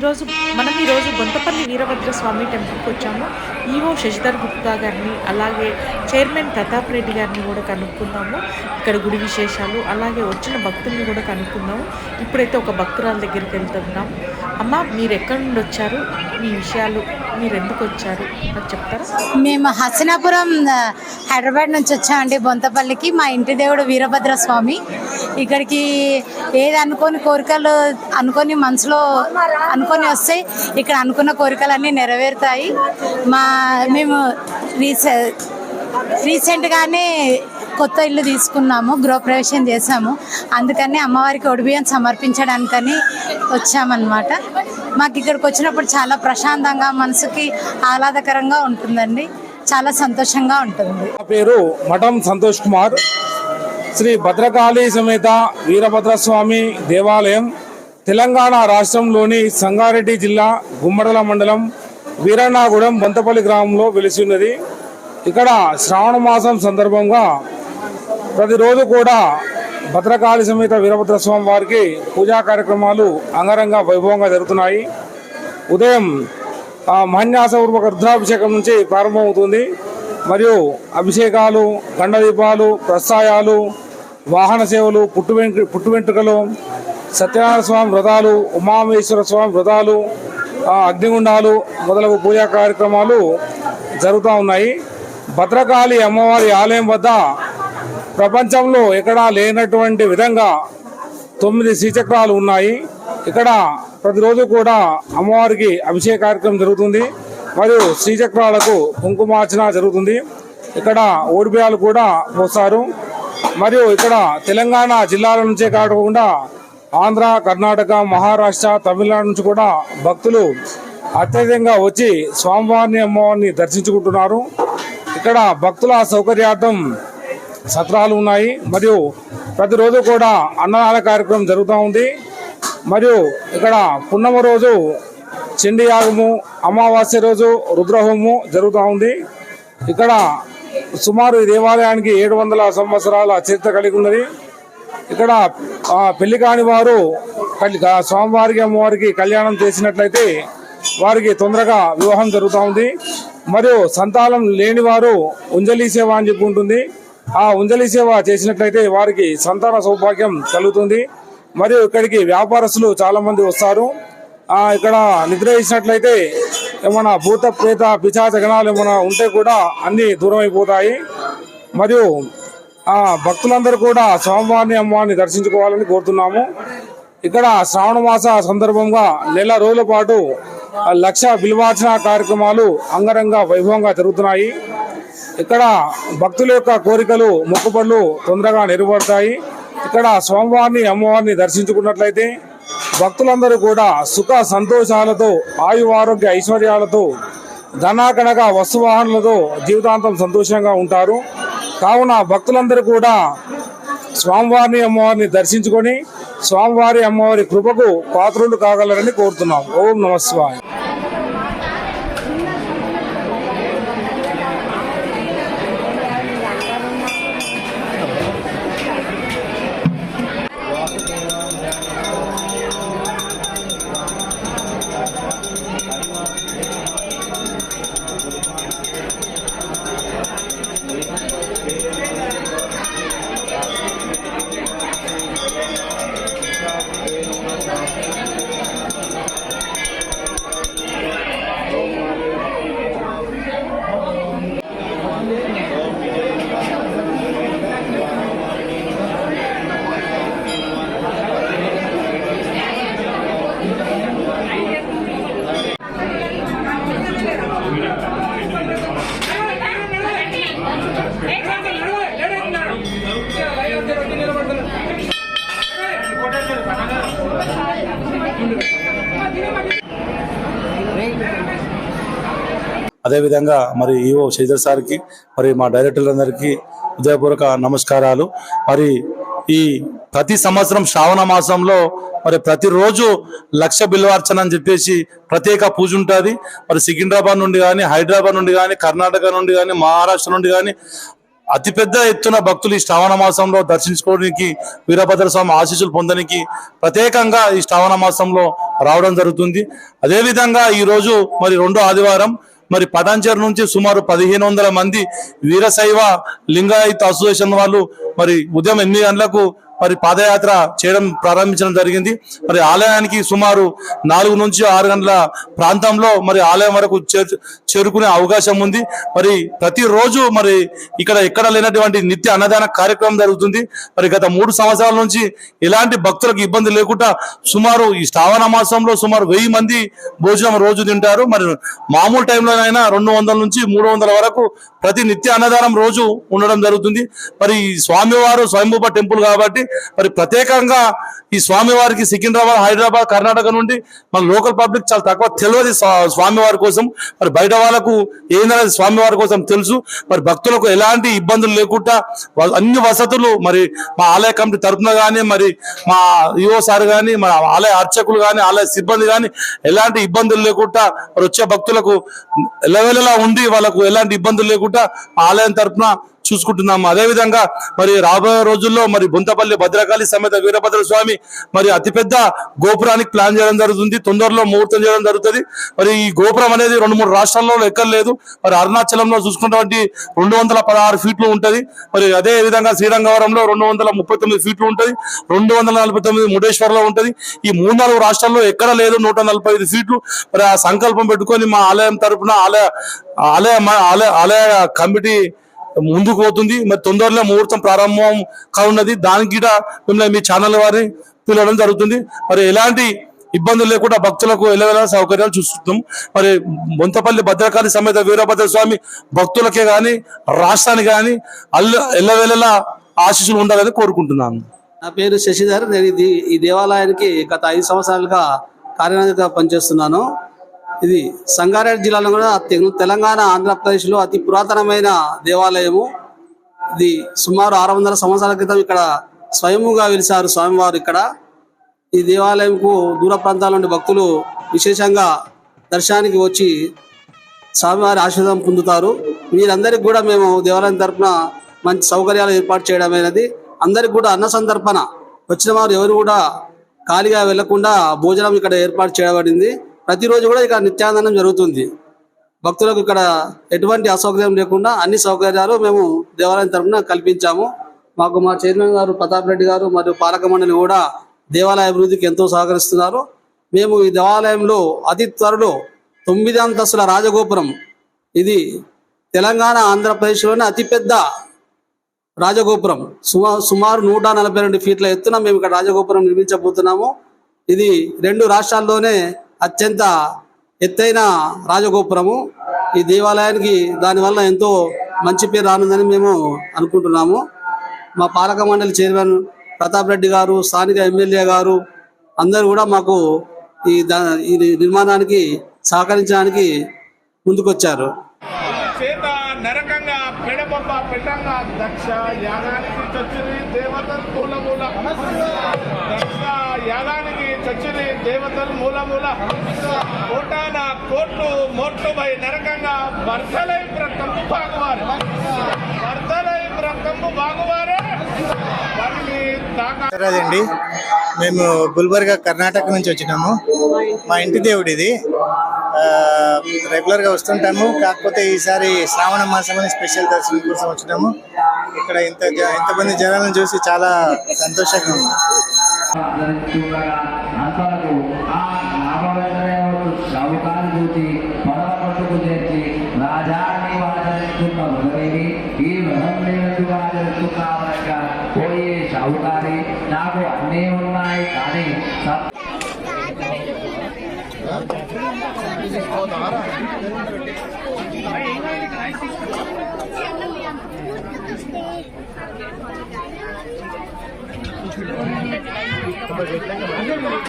ఈరోజు మనం ఈరోజు బొంతపల్లి వీరభద్ర స్వామి టెంపుల్కి వచ్చాము. ఈవో శశిధర్ గుప్తా గారిని అలాగే చైర్మన్ ప్రతాప్ రెడ్డి గారిని కూడా కనుక్కుందాము ఇక్కడ గుడి విశేషాలు అలాగే వచ్చిన భక్తుల్ని కూడా కనుక్కుందాము ఇప్పుడైతే ఒక భక్తురాల దగ్గరికి వెళ్తున్నాం. అమ్మ మీరు ఎక్కడి నుండి వచ్చారు? మీ విషయాలు మీరు ఎందుకు వచ్చారు? నాకు చెప్తారా? మేము హసనాపురం హైదరాబాద్ నుంచి వచ్చామండి బొంతపల్లికి. మా ఇంటి దేవుడు వీరభద్ర స్వామి. ఇక్కడికి ఏది అనుకోని కోరికలు అనుకొని మనసులో అనుకొని వస్తే ఇక్కడ అనుకున్న కోరికలన్నీ నెరవేరుతాయి. మా మేము రీసె రీసెంట్గానే కొత్త ఇల్లు తీసుకున్నాము గృహప్రవేశం చేసాము అందుకని అమ్మవారికి ఒడిబియ్యం సమర్పించడానికని వచ్చామన్నమాట. మాకు ఇక్కడికి వచ్చినప్పుడు చాలా ప్రశాంతంగా మనసుకి ఆహ్లాదకరంగా ఉంటుందండి. చాలా సంతోషంగా ఉంటుంది. నా పేరు మఠం సంతోష్ కుమార్. శ్రీ భద్రకాళి సమేత వీరభద్రస్వామి దేవాలయం. తెలంగాణ రాష్ట్రంలోని సంగారెడ్డి జిల్లా గుమ్మడల మండలం వీరన్నాగూడెం బంతపల్లి గ్రామంలో వెలిసి ఉన్నది ఇక్కడ శ్రావణ మాసం సందర్భంగా ప్రతిరోజు కూడా భద్రకాళి సమేత వీరభద్రస్వామి వారికి పూజా కార్యక్రమాలు అంగరంగ వైభవంగా జరుగుతున్నాయి. ఉదయం ఆ రుద్రాభిషేకం నుంచి ప్రారంభమవుతుంది. మరియు అభిషేకాలు గండదీపాలు ప్రస్థాయాలు వాహన సేవలు పుట్టు వెంట్రు పుట్టు వెంట్రుకలు సత్యనారాయణ స్వామి వ్రతాలు ఉమామేశ్వర స్వామి వ్రతాలు అగ్నిగుండాలు మొదలగు పూజా కార్యక్రమాలు జరుగుతూ ఉన్నాయి. భద్రకాళి అమ్మవారి ఆలయం వద్ద ప్రపంచంలో ఎక్కడా లేనటువంటి విధంగా తొమ్మిది శ్రీచక్రాలు ఉన్నాయి. ఇక్కడ ప్రతిరోజు కూడా అమ్మవారికి అభిషేక కార్యక్రమం జరుగుతుంది. మరియు శ్రీచక్రాలకు కుంకుమార్చన జరుగుతుంది. ఇక్కడ ఓడిబియాలు కూడా పోస్తారు. మరియు ఇక్కడ తెలంగాణ జిల్లాల నుంచే కాకుండా ఆంధ్ర కర్ణాటక మహారాష్ట్ర తమిళనాడు నుంచి కూడా భక్తులు అత్యధికంగా వచ్చి స్వామివారిని అమ్మవారిని దర్శించుకుంటున్నారు. ఇక్కడ భక్తుల సౌకర్యార్థం సత్రాలు ఉన్నాయి. మరియు ప్రతిరోజు కూడా అన్నదాన కార్యక్రమం జరుగుతూ ఉంది. మరియు ఇక్కడ పున్నమ రోజు చండి యాగము అమావాస్య రోజు రుద్రహోమము జరుగుతూ ఉంది. ఇక్కడ సుమారు ఈ దేవాలయానికి ఏడు వందల సంవత్సరాల చరిత్ర కలిగి ఉన్నది. ఇక్కడ పెళ్ళి కాని వారు స్వామివారికి అమ్మవారికి కళ్యాణం చేసినట్లయితే వారికి తొందరగా వివాహం జరుగుతూ ఉంది. మరియు సంతానం లేని వారు ఉంజలి సేవ అని చెప్పి ఉంటుంది. ఆ ఉంజలి సేవ చేసినట్లయితే వారికి సంతాన సౌభాగ్యం కలుగుతుంది. మరియు ఇక్కడికి వ్యాపారస్తులు చాలా మంది వస్తారు ఇక్కడ నిద్ర చేసినట్లయితే ఏమైనా భూత ప్రేత పిచాచ గణాలు ఏమైనా ఉంటే కూడా అన్ని దూరం అయిపోతాయి మరియు భక్తులందరూ కూడా స్వామివారిని అమ్మవారిని దర్శించుకోవాలని కోరుతున్నాము. ఇక్కడ శ్రావణ మాస సందర్భంగా నెల రోజుల పాటు లక్ష బిల్వార్చన కార్యక్రమాలు అంగరంగ వైభవంగా జరుగుతున్నాయి. ఇక్కడ భక్తుల యొక్క కోరికలు మొక్కుబడులు తొందరగా నెరవేరుతాయి. ఇక్కడ స్వామివారిని అమ్మవారిని దర్శించుకున్నట్లయితే భక్తులందరూ కూడా సుఖ సంతోషాలతో ఆయు ఆరోగ్య ఐశ్వర్యాలతో ధనాకనక వస్తువాహనులతో జీవితాంతం సంతోషంగా ఉంటారు. కావున భక్తులందరూ కూడా స్వామివారిని అమ్మవారిని దర్శించుకొని స్వామివారి అమ్మవారి కృపకు పాత్రులు కాగలరని కోరుతున్నాం. ఓం నమస్వామి అదేవిధంగా మరి ఈవో శ్రీధర్ సార్కి మరి మా డైరెక్టర్లందరికీ హృదయపూర్వక నమస్కారాలు. మరి ఈ ప్రతి సంవత్సరం శ్రావణ మాసంలో మరి ప్రతిరోజు లక్ష బిల్వార్చన అని చెప్పేసి ప్రత్యేక పూజ ఉంటుంది. మరి సికింద్రాబాద్ నుండి కానీ హైదరాబాద్ నుండి కానీ కర్ణాటక నుండి కానీ మహారాష్ట్ర నుండి కానీ అతిపెద్ద ఎత్తున భక్తులు ఈ శ్రావణ మాసంలో దర్శించుకోవడానికి వీరభద్ర స్వామి ఆశీస్సులు పొందడానికి ప్రత్యేకంగా ఈ శ్రావణ మాసంలో రావడం జరుగుతుంది. అదేవిధంగా ఈ రోజు మరి రెండో ఆదివారం మరి పటాంచర్ నుంచి సుమారు పదిహేను వందల మంది వీరశైవ లింగాయత్ అసోసియేషన్ వాళ్ళు మరి ఉదయం ఎనిమిది గంటలకు మరి పాదయాత్ర చేయడం ప్రారంభించడం జరిగింది. మరి ఆలయానికి సుమారు నాలుగు నుంచి ఆరు గంటల ప్రాంతంలో మరి ఆలయం వరకు చేరుకునే అవకాశం ఉంది. మరి ప్రతిరోజు మరి ఇక్కడ ఎక్కడ లేనటువంటి నిత్య అన్నదాన కార్యక్రమం జరుగుతుంది. మరి గత మూడు సంవత్సరాల నుంచి ఎలాంటి భక్తులకు ఇబ్బంది లేకుండా సుమారు ఈ శ్రావణ మాసంలో సుమారు వెయ్యి మంది భోజనం రోజు తింటారు. మరి మామూలు టైంలోనైనా రెండు వందల నుంచి మూడు వందల వరకు ప్రతి నిత్య అన్నదానం రోజు ఉండడం జరుగుతుంది. మరి ఈ స్వామివారు స్వయంభూప టెంపుల్ కాబట్టి మరి ప్రత్యేకంగా ఈ స్వామివారికి సికింద్రాబాద్ హైదరాబాద్ కర్ణాటక నుండి మన లోకల్ పబ్లిక్ చాలా తక్కువ తెలియదు స్వామివారి కోసం. మరి బయట వాళ్ళకు ఏందనేది స్వామివారి కోసం తెలుసు. మరి భక్తులకు ఎలాంటి ఇబ్బందులు లేకుండా అన్ని వసతులు మరి మా ఆలయ కమిటీ తరపున కానీ మరి మా ఈఓ సార్ కానీ మా ఆలయ అర్చకులు కానీ ఆలయ సిబ్బంది కానీ ఎలాంటి ఇబ్బందులు లేకుండా మరి వచ్చే భక్తులకు ఎలవెలలా ఉండి వాళ్ళకు ఎలాంటి ఇబ్బందులు లేకుండా మా ఆలయం తరపున చూసుకుంటున్నాము. అదేవిధంగా మరి రాబోయే రోజుల్లో మరి బుంతపల్లి భద్రకాళి సమేత వీరభద్ర స్వామి మరి అతిపెద్ద గోపురానికి ప్లాన్ చేయడం జరుగుతుంది. తొందరలో ముహూర్తం చేయడం జరుగుతుంది. మరి ఈ గోపురం అనేది రెండు మూడు రాష్ట్రాల్లో ఎక్కర్లేదు. మరి అరుణాచలంలో చూసుకున్నటువంటి రెండు వందల పదహారు ఫీట్లు ఉంటుంది. మరి అదే విధంగా శ్రీరంగవరంలో రెండు వందల ముప్పై తొమ్మిది ఫీట్లు ఉంటుంది. రెండు వందల నలభై తొమ్మిది ముడేశ్వర్లో ఉంటుంది. ఈ మూడు నాలుగు రాష్ట్రాల్లో ఎక్కడ లేదు నూట నలభై ఐదు ఫీట్లు. మరి ఆ సంకల్పం పెట్టుకొని మా ఆలయం తరపున ఆలయ ఆలయ ఆలయ ఆలయ కమిటీ ముందుకు పోతుంది మరి తొందరలో ముహూర్తం ప్రారంభం కానున్నది. దానికి కూడా మిమ్మల్ని మీ ఛానల్ వారిని పిలవడం జరుగుతుంది. మరి ఎలాంటి ఇబ్బందులు లేకుండా భక్తులకు ఎలవేళ సౌకర్యాలు చూస్తున్నాం. మరి బొంతపల్లి భద్రకాళి సమేత వీరభద్ర స్వామి భక్తులకే కానీ రాష్ట్రానికి కానీ అల్ల ఎల్లవేళలా ఆశీస్సులు ఉండాలని కోరుకుంటున్నాను. నా పేరు శశిధర్. నేను ఇది ఈ దేవాలయానికి గత ఐదు సంవత్సరాలుగా కార్యనిర్వాహకుగా పనిచేస్తున్నాను. ఇది సంగారెడ్డి జిల్లాలో కూడా తెలంగాణ ఆంధ్రప్రదేశ్లో అతి పురాతనమైన దేవాలయము. ఇది సుమారు ఆరు వందల సంవత్సరాల క్రితం ఇక్కడ స్వయముగా వెలిసారు స్వామివారు ఇక్కడ. ఈ దేవాలయంకు దూర ప్రాంతాల నుండి భక్తులు విశేషంగా దర్శనానికి వచ్చి స్వామివారి ఆశీర్వాదం పొందుతారు. వీరందరికీ కూడా మేము దేవాలయం తరపున మంచి సౌకర్యాలు ఏర్పాటు చేయడం అనేది అందరికి కూడా అన్న సందర్పణ. వచ్చిన వారు ఎవరు కూడా ఖాళీగా వెళ్ళకుండా భోజనం ఇక్కడ ఏర్పాటు చేయబడింది. ప్రతిరోజు కూడా ఇక్కడ నిత్యానందనం జరుగుతుంది. భక్తులకు ఇక్కడ ఎటువంటి అసౌకర్యం లేకుండా అన్ని సౌకర్యాలు మేము దేవాలయం తరఫున కల్పించాము. మాకు మా చైర్మన్ గారు ప్రతాప్ రెడ్డి గారు మరియు పాలక మండలి కూడా దేవాలయ అభివృద్ధికి ఎంతో సహకరిస్తున్నారు. మేము ఈ దేవాలయంలో అతి త్వరలో తొమ్మిది అంతస్తుల రాజగోపురం ఇది తెలంగాణ ఆంధ్రప్రదేశ్లోనే అతిపెద్ద రాజగోపురం. సుమా సుమారు నూట నలభై రెండు ఫీట్ల ఎత్తున మేము ఇక్కడ రాజగోపురం నిర్మించబోతున్నాము. ఇది రెండు రాష్ట్రాల్లోనే అత్యంత ఎత్తైన రాజగోపురము. ఈ దేవాలయానికి దానివల్ల ఎంతో మంచి పేరు రానుందని మేము అనుకుంటున్నాము. మా పాలక మండలి చైర్మన్ ప్రతాప్ రెడ్డి గారు స్థానిక ఎమ్మెల్యే గారు అందరూ కూడా మాకు ఈ దా- ఈ నిర్మాణానికి సహకరించడానికి ముందుకొచ్చారు. చేత నరకంగా పెడబొబ్బ పెట్టంగా దక్ష యాగానికి దేవతలు మూల మూల. దక్ష యాగానికి చచ్చిరి దేవతలు మూల మూల కోటాన కోట్లు మోట్లు బై నరకంగా భర్తలై ప్రకంపు బాగువారు. భర్తలై ప్రకంపు బాగువారే. వారిని మేము గుల్బర్గా కర్ణాటక నుంచి వచ్చినాము. మా ఇంటి దేవుడు ఇది రెగ్యులర్గా వస్తుంటాము. కాకపోతే ఈసారి శ్రావణ మాసం అని స్పెషల్ దర్శనం కోసం వచ్చినాము. ఇక్కడ ఇంత ఇంతమంది జనాలను చూసి చాలా సంతోషంగా ఉంది. షావుకారు చూసి పడవ పట్టుకు చేర్చి రాజాన్ని వాదరిస్తున్న ఉదరేవి ఈ మహమ్మేందుకు వాదరిస్తున్నామనగా పోయే షావుకారి నాకు అన్నీ ఉన్నాయి కానీ సత్